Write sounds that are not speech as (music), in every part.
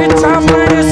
इच्छा मनीस पाहू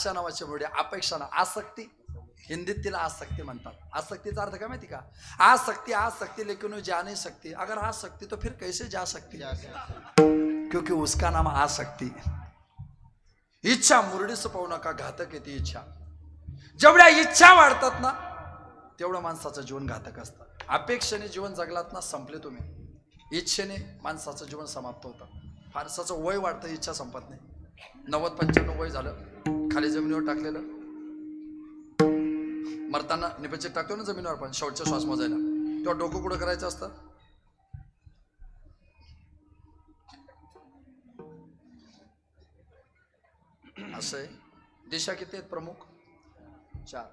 आशा नावाची मुरडी अपेक्षा ना आसक्ती हिंदीत तिला आसक्ती म्हणतात. आसक्तीचा अर्थ काय माहिती का? आसक्ती आसक्ती लेकिन जा नहीं सकती अगर आसक्ती तो फिर कैसे जा सकती? क्योंकि उसका नाम आसक्ती. इच्छा मुरडीच पाहू नका घातक येते इच्छा. जेवढ्या इच्छा वाढतात ना तेवढं माणसाचं जीवन घातक असतं. अपेक्षेने जीवन जगलात ना संपले तुम्ही. इच्छेने माणसाचं जीवन समाप्त होतं. फारसाचं वय वाढतं इच्छा संपत नाही. नव्वद पंच्याण्णव वय झालं. खाली जमिनीवर टाकलेलं. मरताना निपचे टाकतो ना जमिनीवर पण शेवटचा श्वास मोजायला. तेव्हा डोकं कुठं करायचं असतं? असं आहे. दिशा किती आहेत प्रमुख? चार.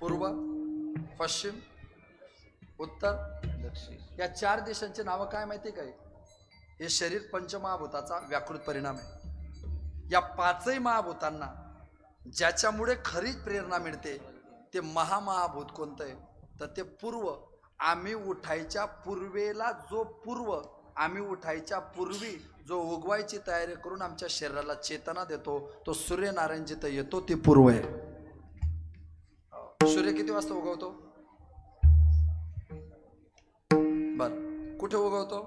पूर्व पश्चिम उत्तर दक्षिण. या चार देशांची नावं काय माहिती काय हे शरीर पंचमहाभूताचा व्याकृत परिणाम आहे. या पाचही महाभूतांना ज्याच्यामुळे खरीच प्रेरणा मिळते ते महामहाभूत कोणतं आहे तर ते पूर्व. आम्ही उठायच्या पूर्वेला जो पूर्व आम्ही उठायच्या पूर्वी जो उगवायची तयारी करून आमच्या शरीराला चेतना देतो तो सूर्यनारायण जिथं येतो ते पूर्व आहे. सूर्य किती वाजता उगवतो? बर. कुठे उगवतो?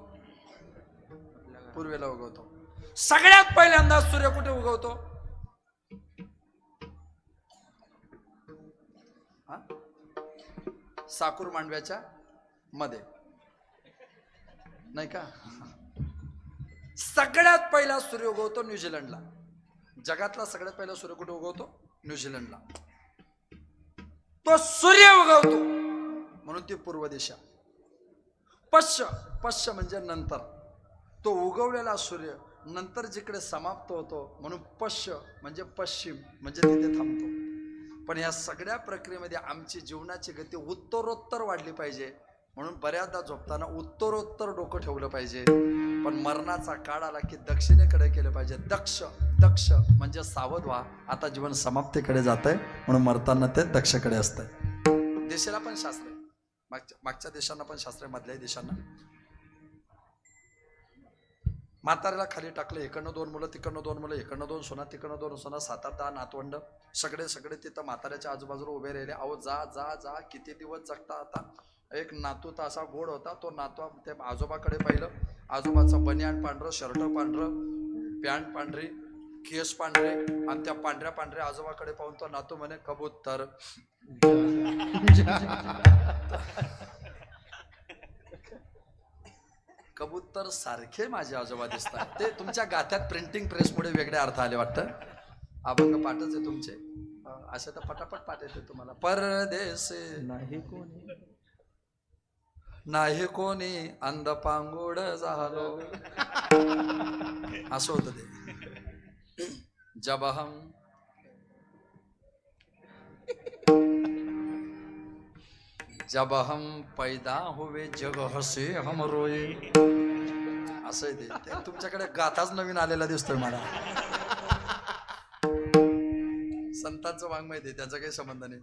पूर्वेला उगवतो. सगळ्यात पहिल्यांदा सूर्य कुठे उगवतो? हा? साकूर मांडव्याच्या मध्ये. नाही का? सगळ्यात पहिला सूर्य उगवतो न्यूझीलंडला. जगातला सगळ्यात पहिला सूर्य कुठे उगवतो? न्यूझीलंडला. तो सूर्य उगवतो. म्हणून ती पूर्व दिशा. पश्च पश्च म्हणजे नंतर. तो उगवलेला सूर्य नंतर जिकडे समाप्त होतो म्हणून पश्च म्हणजे पश्चिम म्हणजे तिथे थांबतो. पण या सगळ्या प्रक्रियेमध्ये आमची जीवनाची गती उत्तरोत्तर वाढली पाहिजे. म्हणून बऱ्याचदा झोपताना उत्तरोत्तर डोकं ठेवलं पाहिजे. पण मरणाचा काळ आला की दक्षिणेकडे केलं पाहिजे. दक्ष दक्ष म्हणजे सावध व्हा. आता जीवन समाप्तीकडे जात आहे म्हणून मरताना ते दक्षकडे असतंय. देशाला पण शास्त्र आहे. मागच्या मागच्या देशांना पण शास्त्र आहे. मधल्याही देशांना. म्हाताऱ्याला खाली टाकलं इकडनं दोन मुलं तिकडनं दोन मुलं इकडनं दोन सोना तिकडनं दोन सोना सात आठ दहा नातवंड. सगळे सगळे तिथं म्हाताऱ्याच्या आजूबाजूला उभे राहिले. अहो जा जा जा किती दिवस जगता आता? एक नातू तर असा गोड होता. तो नातू ते आजोबाकडे पाहिलं. आजोबाचं बनियान पांढरं शर्ट पांढरं पॅन्ट पांढरी केस पांढरे आणि त्या पांढऱ्या पांढऱ्या आजोबाकडे पाहून तो नातू म्हणे कबूतर. (laughs) कबूतर सारखे माझे आजोबा दिसतात. ते तुमच्या गाथ्यात प्रिंटिंग प्रेसमुळे वेगळे अर्थ आले वाटतं? अभंग पाठच आहे तुमचे. असे तर पटापट पाठ येते तुम्हाला. परदेश नाही कोणी. नाही कोणी. अंध पांगोड झालो. (laughs) असं होतं ते. जब हम जब हम पैदा हुए जग हसे हम रोए. असं आहे ते. तुमच्याकडे गाथाच नवीन आलेला दिसतोय मला. संतांचं वाङ्मय ते त्याचा काही संबंध नाही.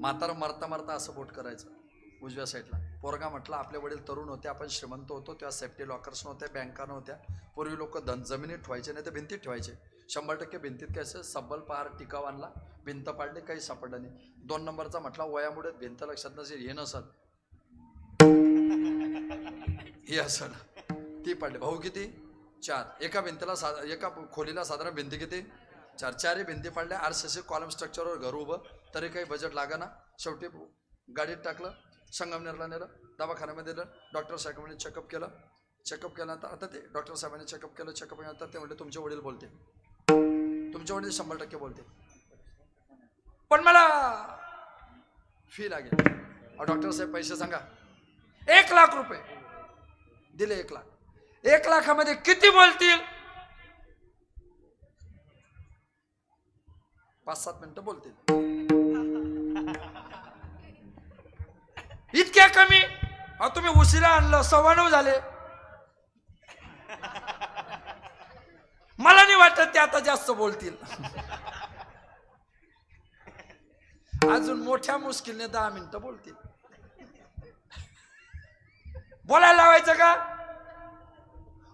म्हातारा मरता मरता असं बोट करायचं उजव्या साईडला पोरगा म्हटलं आपले वडील तरुण होते आपण श्रीमंत होतो तेव्हा सेफ्टी लॉकर्स नव्हत्या बँका नव्हत्या पूर्वी लोक धन जमिनीत ठेवायचे नाही तर भिंतीत ठेवायचे. शंभर टक्के भिंतीत कसं सब्बल पहार टिकाव आणला. भिंत पाडली काही सापडलं नाही. दोन नंबरचा म्हटला वयामुळे भिंत लक्षात नसेल हे नसत हे असल. ती पाडली. भाऊ किती? चार. एका भिंतीला सा एका खोलीला साधारण भिंती किती? चार. चारही भिंती पाडल्या. आर सी सी कॉलम स्ट्रक्चरवर घर उभं. तरी काही बजेट ना शेवटी गाडीत टाकलं. संगमनेरला नेलं. दवाखान्यामध्ये दिलं. डॉक्टर साहेबांनी चेकअप केलं. चेकअप केल्यानंतर आता ते डॉक्टर साहेबांनी चेकअप केलं. चेकअप केल्यानंतर ते म्हणले तुमचे वडील बोलते तुमचे वडील शंभर टक्के बोलते पण मला फी लागेल. डॉक्टर साहेब पैसे सांगा. एक लाख रुपये. दिले एक लाख. एक लाखामध्ये किती बोलतील? पाच सात मिनिटं बोलतील. इतक्या कमी? अहो तुम्ही उशिरा आणलं सव्वा नऊ झाले. मला नाही वाटत ते आता जास्त बोलतील. अजून मोठ्या मुश्किलने दहा मिनिटं बोलतील. बोलायला लावायचं का?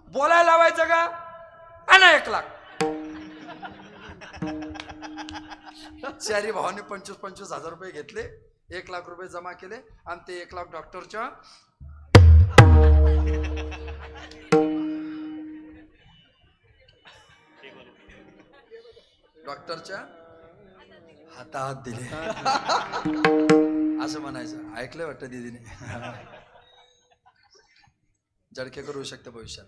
बोलायला लावायचं का? आणा एक लाख. शहरी भावाने पंचवीस पंचवीस हजार रुपये घेतले एक लाख रुपये जमा केले आणि ते एक लाख डॉक्टरच्या डॉक्टरच्या हातात दिले. असं म्हणायचं. ऐकलं वाटतं दीदीने. जडके करू शकते भविष्यात.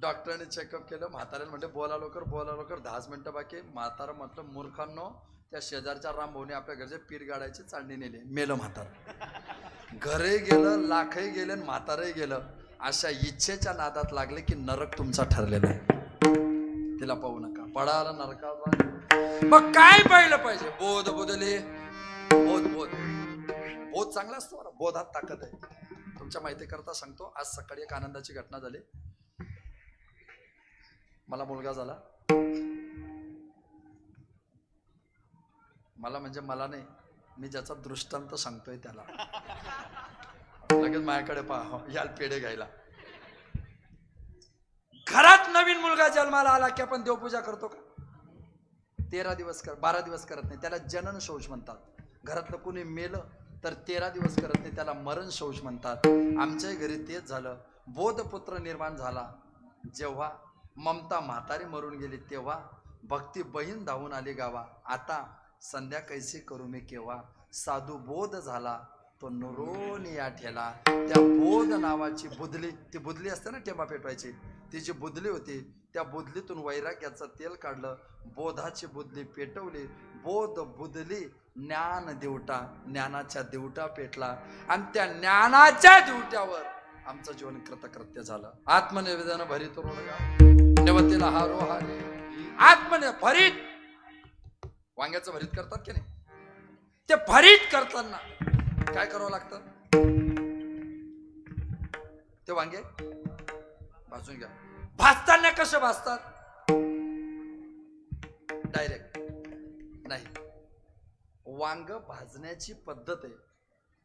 डॉक्टरांनी चेकअप केलं. म्हाताऱ्याला म्हटलं बोला लवकर बोला लवकर. दहाच मिनिटं बाकी. म्हातारा म्हटलं मूर्खांनो त्या शेजारच्या रामभाऊने आपल्या घरचे पीठ गाडायची चांडणी नेली. मेलं म्हातार. घरही गेलं लाखही गेले आणि म्हातारही गेलं. अशा इच्छेच्या नादात लागले की नरक तुमचा ठरलेला आहे. तिला पाहू नका. पडाला नरकात मग काय पाहिलं पाहिजे? बोध बोधले बोध बोध. बोध चांगला असतो बरं. बोधात ताकद आहे. तुमच्या माहिती करता सांगतो आज सकाळी एक आनंदाची घटना झाली. मला मुलगा झाला. मला म्हणजे मला नाही मी ज्याचा दृष्टांत सांगतोय त्याला. (laughs) लगेच माझ्याकडे पहा याल पेढे घ्यायला. घरात नवीन मुलगा जन्माला आला की आपण देवपूजा करतो का? तेरा दिवस कर बारा दिवस करत नाही. त्याला जनन शौच म्हणतात. घरातलं कुणी मेलं तर तेरा दिवस करत नाही. त्याला मरण शौच म्हणतात. आमच्याही घरी तेच झालं. बोधपुत्र निर्माण झाला. जेव्हा ममता म्हातारी मरून गेली तेव्हा भक्ती बहीण धावून आली गावा. आता संध्या कैसे करू मी केव्हा? साधू बोध झाला. तो नुरोन या ठेला. त्या बोध नावाची बुदली ती बुदली असते ना टेंबा पेटवायची ती जी बुदली होती त्या बुदलीतून वैराग्याचं तेल काढलं बोधाची बुदली पेटवली. बोध बुदली ज्ञान देवटा ज्ञानाच्या दिवटा पेटला. आणि त्या ज्ञानाच्या दिवट्यावर आमचं जीवन कृतकृत्य झालं. आत्मनिवेदन भरित रोडगा. हारो हारे. आत्मने भरीत वांग्याचं भरीत करतात की नाही? ते भरीत करताना काय करावं लागतं? ते वांगे भाजून घ्या. भाजताना कसं भाजतात डायरेक्ट नाही. वांग भाजण्याची पद्धत आहे.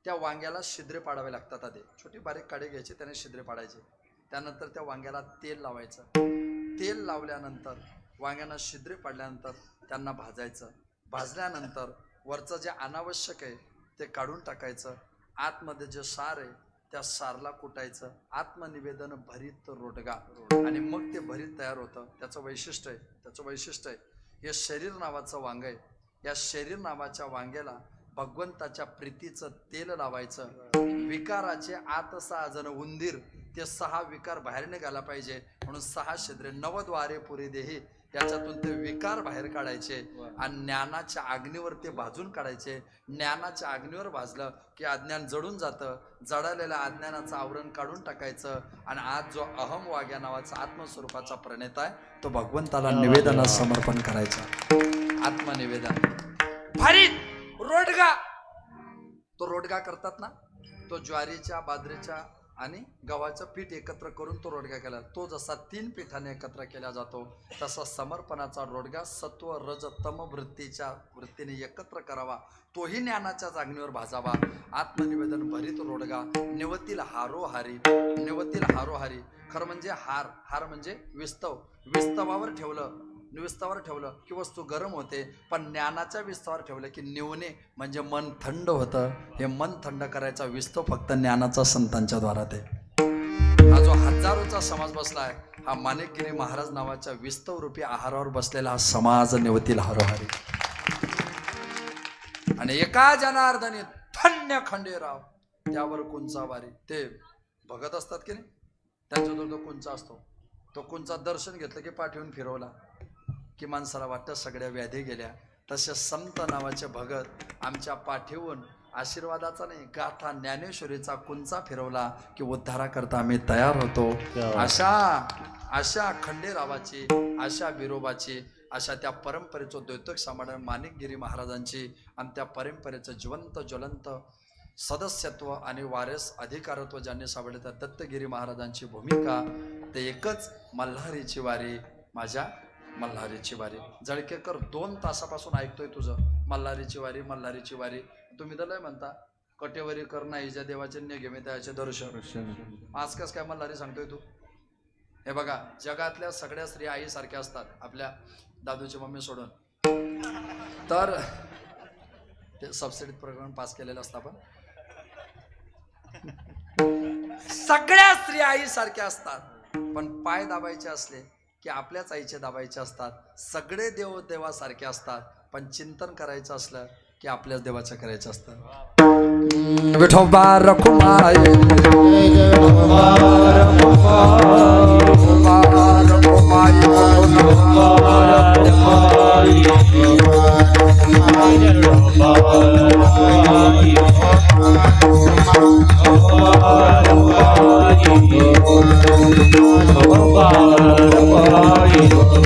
त्या वांग्याला शिद्रे पाडावे लागतात आधी. छोटी बारीक काडे घ्यायचे त्याने शिद्रे पाडायचे. त्यानंतर त्या वांग्याला तेल लावायचं. तेल लावल्यानंतर वांग्यांना शिद्रे पाडल्यानंतर त्यांना भाजायचं. भाजल्यानंतर वरचं जे अनावश्यक आहे ते काढून टाकायचं. आतमध्ये जे सार आहे त्या सारला कुटायचं. आत्मनिवेदन भरीत रोडगा. आणि मग ते भरीत तयार होतं. त्याचं वैशिष्ट्य आहे. त्याचं वैशिष्ट्य आहे. हे शरीर नावाचं वांग आहे. या शरीर नावाच्या वांग्याला भगवंताच्या प्रीतीचं तेल लावायचं. विकाराचे आत सहा जण उंदीर. ते सहा विकार बाहेर निघाला पाहिजे. म्हणून सहा छिद्रे नवद्वारे पुरी देही. याच्यातून ते विकार बाहेर काढायचे आणि ज्ञानाच्या अग्नीवर ते भाजून काढायचे. ज्ञानाच्या अग्नीवर भाजलं की अज्ञान जडून जातं. जळालेल्या अज्ञानाचं आवरण काढून टाकायचं आणि आज जो अहम वाग्या नावाचा आत्मस्वरूपाचा प्रणेता आहे तो भगवंताला निवेदनात समर्पण करायचा. आत्मनिवेदन. भारीत रोडगा! तो रोडगा करतात ना? तो ज्वारीच्या बाजरीच्या आणि गव्हाचं पीठ एकत्र करून तो रोडगा केला. तो जसा तीन पिठाने एकत्र केला जातो तसा समर्पणाचा रोडगा सत्व रज तम वृत्तीच्या वृत्तीने एकत्र करावा. तोही ज्ञानाच्या जागणीवर भाजावा. आत्मनिवेदन भरित रोडगा. निवतील हारोहारी. निवतील हारोहारी. खरं म्हणजे हार. हार म्हणजे विस्तव. विस्तवावर ठेवलं. विस्तावर ठेवलं की वस्तू गरम होते पण ज्ञानाच्या विस्तावर ठेवलं की निवणे म्हणजे मन थंड होतं. हे मन थंड करायचा विस्तव फक्त ज्ञानाचा संतांच्या द्वारात आहे. हा जो हजारोचा समाज बसला आहे हा माणिकगिरी महाराज नावाच्या विस्तव रूपी आहारावर बसलेला हा समाज निवतील हरोहरी. आणि एका जनार्दनी धन्य खंडेराव त्यावर कुंचा वारी. ते बघत असतात की नाही? त्यांच्याजवळ तो कुंचा असतो. तो कुंचा दर्शन घेतलं की पाठवून फिरवला. की माणसाला वाटतं सगळ्या व्याधी गेल्या. तसे संत नावाचे भगत आमच्या पाठीहून आशीर्वादाचा नाही गाथा ज्ञानेश्वरीचा कुंचा फिरवला की उद्धाराकरता आम्ही तयार होतो. अशा अशा खंडेरावाची अशा विरोबाची अशा त्या परंपरेचं द्वैतक समाधान माणिकगिरी महाराजांची आणि त्या परंपरेचं जिवंत ज्वलंत सदस्यत्व आणि वारस अधिकारत्व ज्यांनी सावडले त्या दत्तगिरी महाराजांची भूमिका ते एकच मल्हारीची वारी माझ्या मल्हारीची वारी. जळकेकर दोन तासापासून ऐकतोय तुझं. मल्हारीची वारी मल्हारीची वारी. तुम्ही तर लय म्हणता कटेवरी कर नाही ज्या देवाचे नेघे त्याचे दर्शन. आज कस काय मल्हारी सांगतोय तू? हे बघा जगातल्या सगळ्या स्त्रिया आईसारख्या असतात आपल्या दादूची मम्मी सोडून. तर ते सबसिडीत प्रोग्राम पास केलेलं असतं आपण. सगळ्या स्त्रिया आईसारख्या असतात पण पाय दाबायचे असले की आपल्याच आईचे दाबायचे असतात. सगळे देव देवासारखे असतात. पण चिंतन करायचं असलं की आपल्याच देवाचं करायचं असतं. विठोबा रखुमाई Oh.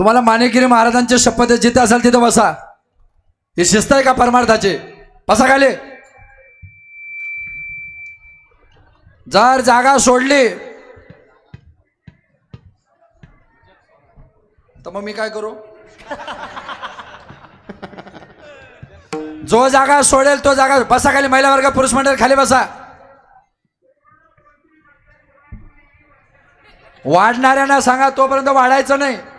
तुम्हाला मानेगिरी महाराजांचे शपथ जिथे असाल तिथे बसा. ही शिस्त आहे का परमार्थाचे? बसा खाली. जर जागा सोडली. तर मग मी काय करू? जो जागा सोडेल तो जागा बसा खाली. महिला वर्ग पुरुष मंडळ खाली बसा. वाढणाऱ्यांना सांगा तोपर्यंत वाढायचं नाही.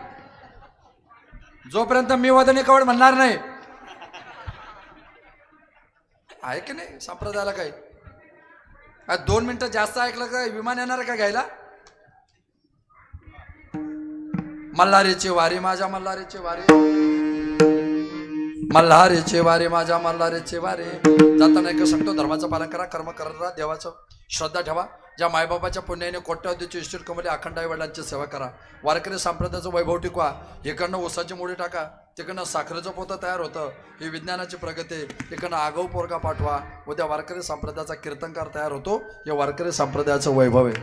जोपर्यंत मी वदने कवड म्हणणार नाही. आहे की नाही संप्रदायाला काही? दोन मिनिटं जास्त ऐकलं का? विमान येणार का घ्यायला? मल्हारीची वारी माझ्या मल्हारीची वारी. मल्हारीची वारी माझ्या मल्हारीची वारी. जाताना एक सांगतो धर्माचं पालन करा कर्म करा देवाचं श्रद्धा ठेवा. ज्या मायबाबाच्या पुण्याने कोट्यावधीच्या इष्टीट अखंडाई अखंड आई वडिलांची सेवा करा. वारकरी संप्रदायाचं वैभव टिकवा. इकडनं ऊसाची मोडी टाका. तिकडनं साखरेचं पोतं तयार होतं. ही विज्ञानाची प्रगती. इकडनं आगाऊ पोरगा पाठवा. उद्या वारकरी संप्रदायाचा कीर्तनकार तयार होतो. हे वारकरी संप्रदायाचं वैभव आहे.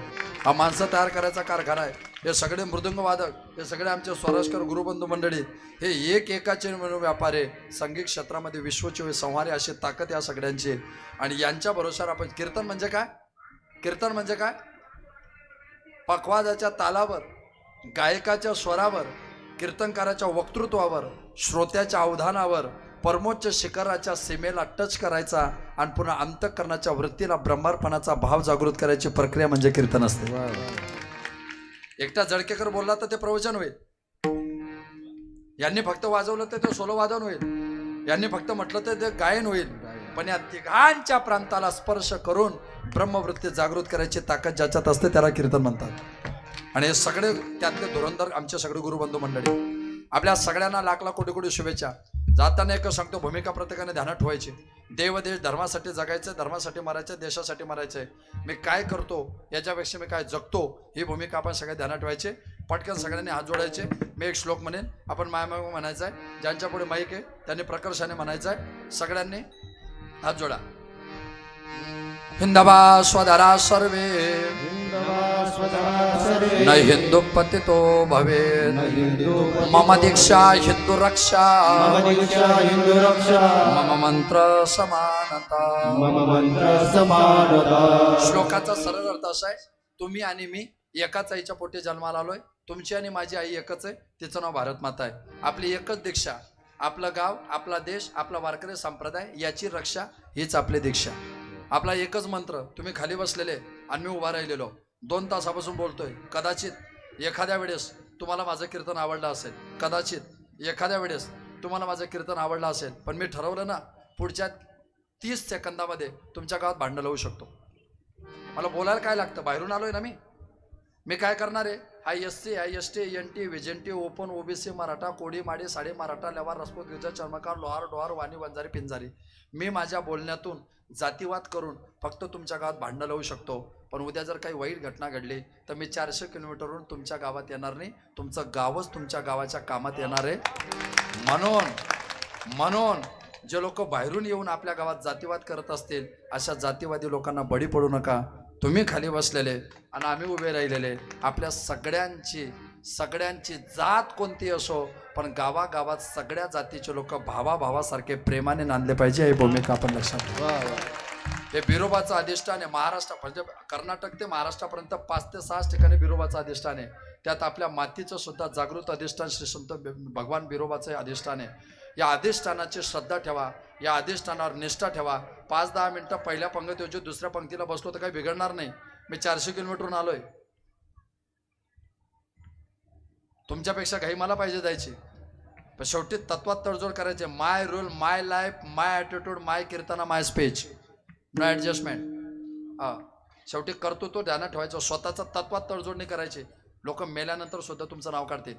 हा माणसं तयार करायचा कारखाना आहे. हे सगळे मृदुंगवादक हे सगळे आमचे स्वराजकर गुरुबंधू मंडळी हे एक एकाचे व्यापारी संगीत क्षेत्रामध्ये विश्वची संहारे अशी ताकद या सगळ्यांची आणि यांच्या भरोशावर आपण कीर्तन म्हणजे काय? कीर्तन म्हणजे काय? पखवाजाच्या तालावर गायकाच्या स्वरावर कीर्तनकाराच्या वक्तृत्वावर श्रोत्याच्या अवधानावर परमोच्च शिखराच्या सीमेला टच करायचा आणि पुन्हा अंतकरणाच्या वृत्तीला ब्रह्मार्पणाचा भाव जागृत करायची प्रक्रिया म्हणजे कीर्तन असते. एकटा जळकेकर बोलला तर ते प्रवचन होईल. यांनी फक्त वाजवलं तर ते सोलो वादन होईल. यांनी फक्त म्हटलं तर ते गायन होईल. पण या तिघांच्या प्रांताला स्पर्श करून ब्रह्मवृत्ती जागृत करायची ताकद ज्याच्यात असते त्याला कीर्तन म्हणतात. आणि हे सगळे त्यातले धुरंधर आमचे सगळे गुरुबंधू मंडळी. आपल्या सगळ्यांना लाख लाख कोटी कोटी शुभेच्छा. जाताना एक सांगतो भूमिका प्रत्येकाने ध्यानात ठेवायची. देव देश धर्मासाठी जगायचं धर्मासाठी मारायचं देशासाठी मरायचंय. मी काय करतो याच्यापेक्षा मी काय जगतो ही भूमिका आपण सगळ्या ध्यानात ठेवायची. पटकन सगळ्यांनी हात जोडायचे. मी एक श्लोक म्हणेन आपण मायमाग म्हणायचा आहे ज्यांच्या पुढे माईक आहे त्यांनी प्रकर्षाने म्हणायचं आहे सगळ्यांनी हात जोडा. हिंदवा स्वधरा सर्वे। न हिंदू पतितो भवे मम दीक्षा हिंदू रक्षा हिंदू रक्षा मम मंत्र समानता मम मंत्र समानता। श्लोकाचा सरळ अर्थ असा आहे तुम्ही आणि मी एकाच आईच्या पोटी जन्माला आलोय तुमची आणि माझी आई एकच आहे तिचं नाव भारत माता आहे. आपली एकच दीक्षा आपलं गाव आपला देश आपला वारकरी संप्रदाय याची रक्षा हीच आपली दीक्षा. आपला एकच मंत्र तुम्ही खाली बसलेले आणि मी उभा राहिलेलो. दोन तासापासून बोलतोय कदाचित एखाद्या वेळेस तुम्हाला माझं कीर्तन आवडलं असेल. कदाचित एखाद्या वेळेस तुम्हाला माझं कीर्तन आवडलं असेल. पण मी ठरवलं ना पुढच्या तीस सेकंदामध्ये तुमच्या गावात भांडण लावू शकतो. मला बोलायला काय लागतं? बाहेरून आलोय ना मी. मी काय करणार आहे? I S C I S T N T VJNT open OBC Maratha कोडी माडी साडे मराठा लेवार रसपूत गिरजा चर्मकार लोहार डोहार वाणी वंजारी पिंजारी. मी माझ्या बोलण्यातून जातीवाद करून फक्त तुमच्या गावात भांडणं लावू शकतो. पण उद्या जर काही वाईट घटना घडली तर मी चारशे किलोमीटरवरून तुमच्या गावात येणार नाही. तुमचं गावच तुमच्या गावाच्या कामात येणार आहे. म्हणून म्हणून जे लोक बाहेरून येऊन आपल्या गावात जातीवाद करत असतील अशा जातीवादी लोकांना बळी पडू नका. तुम्ही खाली बसलेले आणि आम्ही उभे राहिलेले. आपल्या सगळ्यांची सगळ्यांची जात कोणती असो पण गावागावात सगळ्या जातीचे लोक भावाभावासारखे प्रेमाने नांदले पाहिजे ही भूमिका आपण लक्षात हे बिरोबाचं अधिष्ठान आहे महाराष्ट्र म्हणजे कर्नाटक ते महाराष्ट्रापर्यंत पाच ते सहाच ठिकाणी बिरोबाचं अधिष्ठान आहे. त्यात आपल्या मातीचं सुद्धा जागृत अधिष्ठान श्री संत भगवान बिरोबाचं अधिष्ठान आहे. या अधिष्ठानाची श्रद्धा ठेवा या अधिष्ठानावर निष्ठा ठेवा पाच दहा मिनटं पहिल्या पंगत पंक्तीऐवजी दुसऱ्या पंक्तीला बसलो तर काही बिघडणार नाही. मी चारशे किलोमीटरहून आलोय. तुमच्यापेक्षा घाई मला पाहिजे जायची. पण शेवटी तत्वात तडजोड करायचे. My rule my life my attitude my Keerthana my speech no adjustment हा. शेवटी करतो तो ध्यानात ठेवायचा. स्वतःचा तत्वात तडजोड नाही करायची. लोक मेल्यानंतर सुद्धा तुमचं नाव काढतील.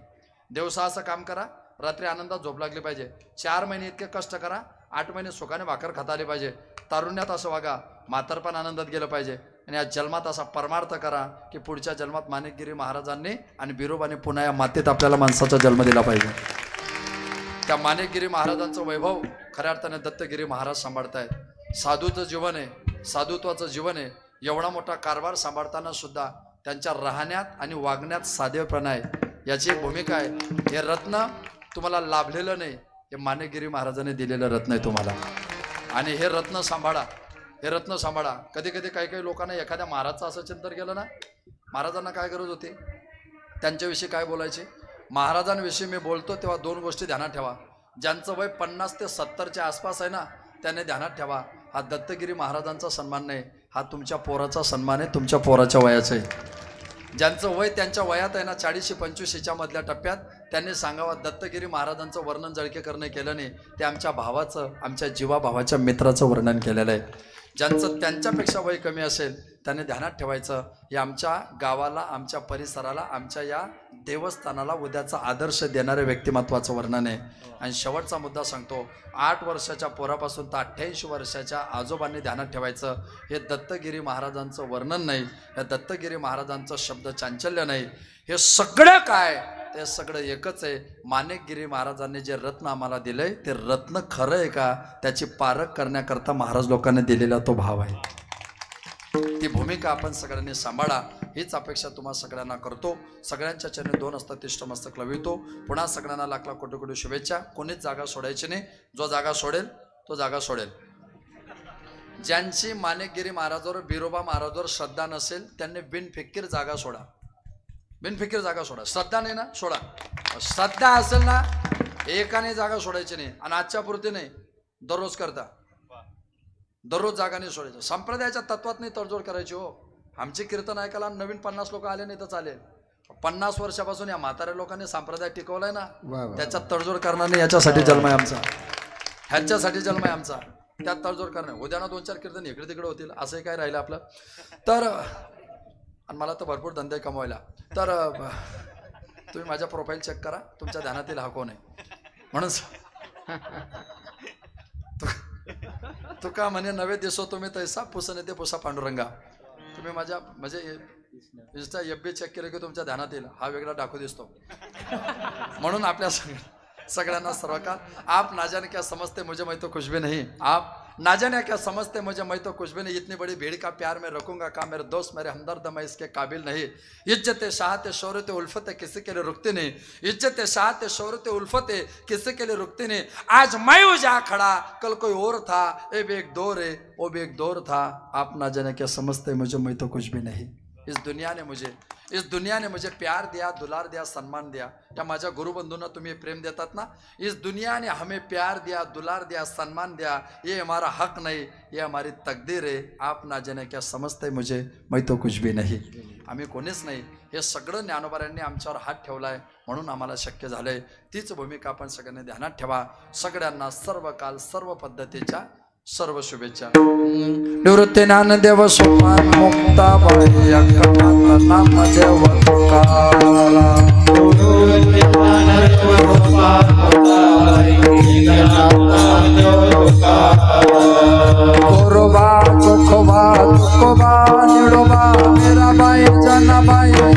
दिवसाचं असं काम करा. रात्री आनंदात झोप लागली पाहिजे. चार महिने इतके कष्ट करा. आठ महिने सुखाने भाकर खाता आली पाहिजे. तारुण्यात असं वागा म्हातारपण आनंदात गेलं पाहिजे. आणि या जन्मात असा परमार्थ करा की पुढच्या जन्मात माणिकगिरी महाराजांनी आणि बिरोबाने पुन्हा या मातीत आपल्याला माणसाचा जन्म दिला पाहिजे. त्या माणिकगिरी महाराजांचं वैभव खऱ्या अर्थाने दत्तगिरी महाराज सांभाळतायत. साधूचं जीवन आहे साधुत्वाचं जीवन आहे एवढा मोठा कारभार सांभाळताना सुद्धा त्यांच्या राहण्यात आणि वागण्यात साधेपणा आहे. याची एक भूमिका आहे. हे रत्न तुम्हाला लाभलेलं नाही हे मानेगिरी महाराजांनी दिलेलं रत्न आहे तुम्हाला. आणि हे रत्न सांभाळा. हे रत्न सांभाळा. कधी कधी काही काही लोकांना एखाद्या महाराजचं असं चिंतन केलं ना महाराजांना काय गरज होती? त्यांच्याविषयी काय बोलायचे? महाराजांविषयी मी बोलतो तेव्हा दोन गोष्टी ध्यानात ठेवा. ज्यांचं वय पन्नास ते सत्तरच्या आसपास आहे ना त्याने ध्यानात ठेवा. हा दत्तगिरी महाराजांचा सन्मान नाही. हा तुमच्या पोराचा सन्मान आहे तुमच्या पोराच्या वयाचा आहे. ज्यांचं वय त्यांच्या वयात आहे ना चाळीसशे पंचवीसशेच्या मधल्या टप्प्यात त्यांनी सांगावं दत्तगिरी महाराजांचं वर्णन जळकेकरने केलं नाही ते आमच्या भावाचं आमच्या जीवाभावाच्या मित्राचं वर्णन केलेलं आहे. ज्यांचं त्यांच्यापेक्षा वय कमी असेल त्याने ध्यानात ठेवायचं हे आमच्या गावाला आमच्या परिसराला आमच्या या देवस्थानाला उद्याचा आदर्श देणाऱ्या व्यक्तिमत्वाचं वर्णन आहे. आणि शेवटचा मुद्दा सांगतो आठ वर्षाच्या पोरापासून तर अठ्ठ्याऐंशी वर्षाच्या आजोबांनी ध्यानात ठेवायचं हे दत्तगिरी महाराजांचं वर्णन नाही हे दत्तगिरी महाराजांचं शब्द चांचल्य नाही. हे सगळं काय? ते सगळं एकच आहे. माणिकगिरी महाराजांनी जे रत्न आम्हाला दिलंय ते रत्न खरं आहे का? त्याची पारख करण्याकरता महाराज लोकांनी दिलेला तो भाव आहे. ती भूमिका आपण सगळ्यांनी सांभाळा. हीच अपेक्षा तुम्हाला सगळ्यांना करतो. सगळ्यांच्या चरणी दोन असतात तिष्ट मस्तक लवितो. पुन्हा सगळ्यांना लाखला कोटी कोटी शुभेच्छा. कोणीच जागा सोडायची नाही. जो जागा सोडेल तो जागा सोडेल. ज्यांची माणिकगिरी महाराजावर बिरोबा महाराजावर श्रद्धा नसेल त्यांनी बिनफिकीर जागा सोडा. बिनफिकीर जागा सोडा. श्रद्धा नाही ना? सोडा. श्रद्धा असेल ना एकाने जागा सोडायची नाही आणि आजच्या पुरती नाही. दररोज करता. दररोज जागा नाही सोडायचं. संप्रदायाच्या तत्वात नाही तडजोड करायची हो. आमचे कीर्तन ऐकायला नवीन पन्नास लोक आले नाही तर चालेल. पन्नास वर्षापासून या म्हाताऱ्या लोकांनी संप्रदाय टिकवलाय ना त्याच्यात तडजोड करणार नाही याच्यासाठी जन्म आहे आमचा. ह्याच्यासाठी जन्म आहे आमचा. त्यात तडजोड करणार उद्या ना दोन चार कीर्तन इकडे तिकडे होतील असंही काय राहिलं आपलं. तर आणि मला तर भरपूर धंदे कमवायला. तर तुम्ही माझ्या प्रोफाईल चेक करा. तुमच्या ध्यानातील हा कोण आहे? म्हणून तुका म्हणे नवे दिसो तुम्ही तैसा पुसने ते पुसा पांडुरंगा. तुम्ही माझ्या म्हणजे इंस्टा एफ बी चेक केलं की तुमच्या ध्यानात येईल हा वेगळा डाकू दिसतो. म्हणून आपल्या सगळ्यांना सर्वकार आप नाजाने क्या समजते मुझे माहिती खुशबी नाही. आप ना जाने क्या समझते मुझे, मैं तो कुछ भी नहीं, इतनी बड़ी भीड़ का प्यार में रखूँगा कहा मेरे दोस्त, मेरे हमदर्द, मैं इसके काबिल नहीं। इज़्ज़त, शाहत शौरत उल्फत किसी के लिए रुकती नहीं। इज़्ज़त, शाहत शौरत उल्फत किसी के लिए रुकती नहीं। आज मैं जा खड़ा, कल कोई और था ये भी एक दौर है वो भी एक दौर था। आप ना जाने क्या समझते मुझे, मैं तो कुछ भी नहीं। इस दुनिया ने मुझे इस दुनिया ने मुझे प्यार दिया दुलार दिया सम्मान दिया। या माझ्या गुरुबंधूंना तुम्ही प्रेम देतात ना? इस दुनिया ने हमें प्यार दिया दुलार दिया सम्मान दिया ये हमारा हक नहीं ये हमारी तकदीर है। आप ना जाने क्या समजते मुझे? मैं तो कुछ भी नहीं। आम्ही कोणीच नाही। हे सगळं ज्ञानोबाऱ्यांनी आमच्यावर हात ठेवलाय म्हणून आम्हाला शक्य झालंय. तीच भूमिका आपण सगळ्यांनी ध्यानात ठेवा. सगळ्यांना सर्व काल सर्व पद्धतीच्या सर्व शुभेच्छा निवृत्ती ज्ञानदेव सोपान मुक्ताबाई अक्कनाथ नाम देव तुकारा. गोरोबा चोखोबा तुकोबा निडोबा मेरा बाई जनाबाई मंगलना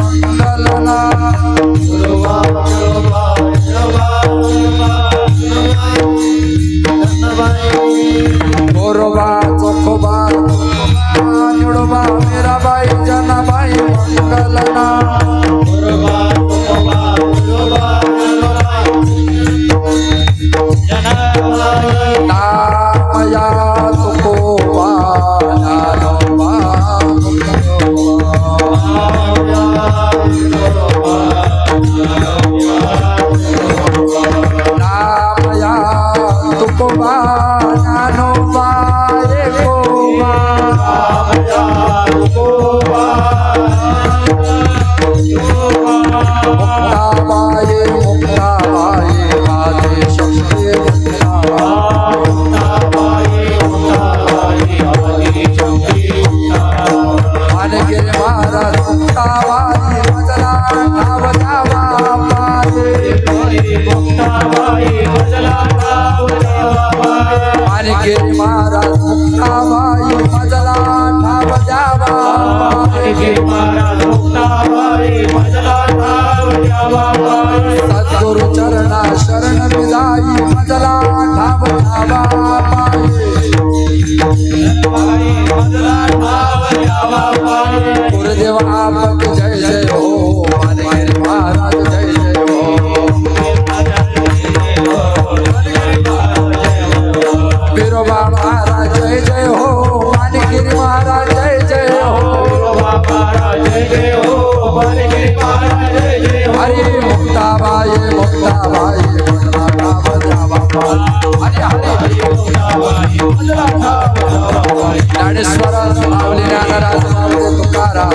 ज्ञानेश्वर माऊली ज्ञानराज माऊली तुकाराम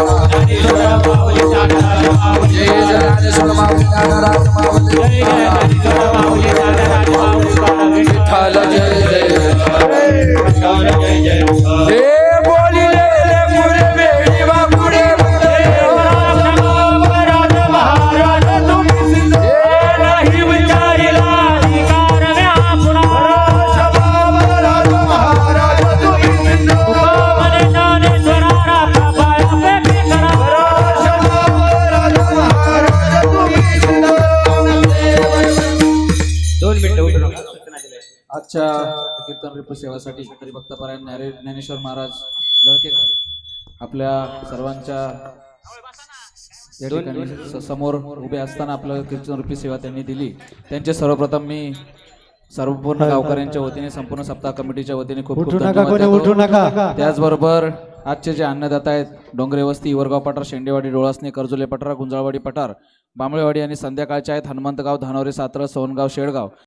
जय जय ज्ञानेश्वर माऊली ज्ञानराज माऊली तुकाराम कीर्तन रिपू सेवासाठी हरिभक्तपरायण ज्ञाने- ज्ञानेश्वर महाराज जळकेकर आपल्या सर्वांच्या या ठिकाणी स- समोर उभे असताना आपलं कीर्तन रूपी सेवा त्यांनी दिली. त्यांचे सर्वप्रथम मी सर्वपूर्ण गावकऱ्यांच्या वतीने संपूर्ण सप्ताह कमिटीच्या वतीने खूप खूप धन्यवाद देतो. त्याचबरोबर आजचे जे अन्नदाता आहेत डोंगरे वस्ती इवरगाव पठार शेंडेवाडी डोळासने कर्जुले पठार गुंजाळवाडी पठार बांबळेवाडी आणि संध्याकाळचे आहेत हनुमंतगाव धानोरे सात्र सोनगाव शेळगाव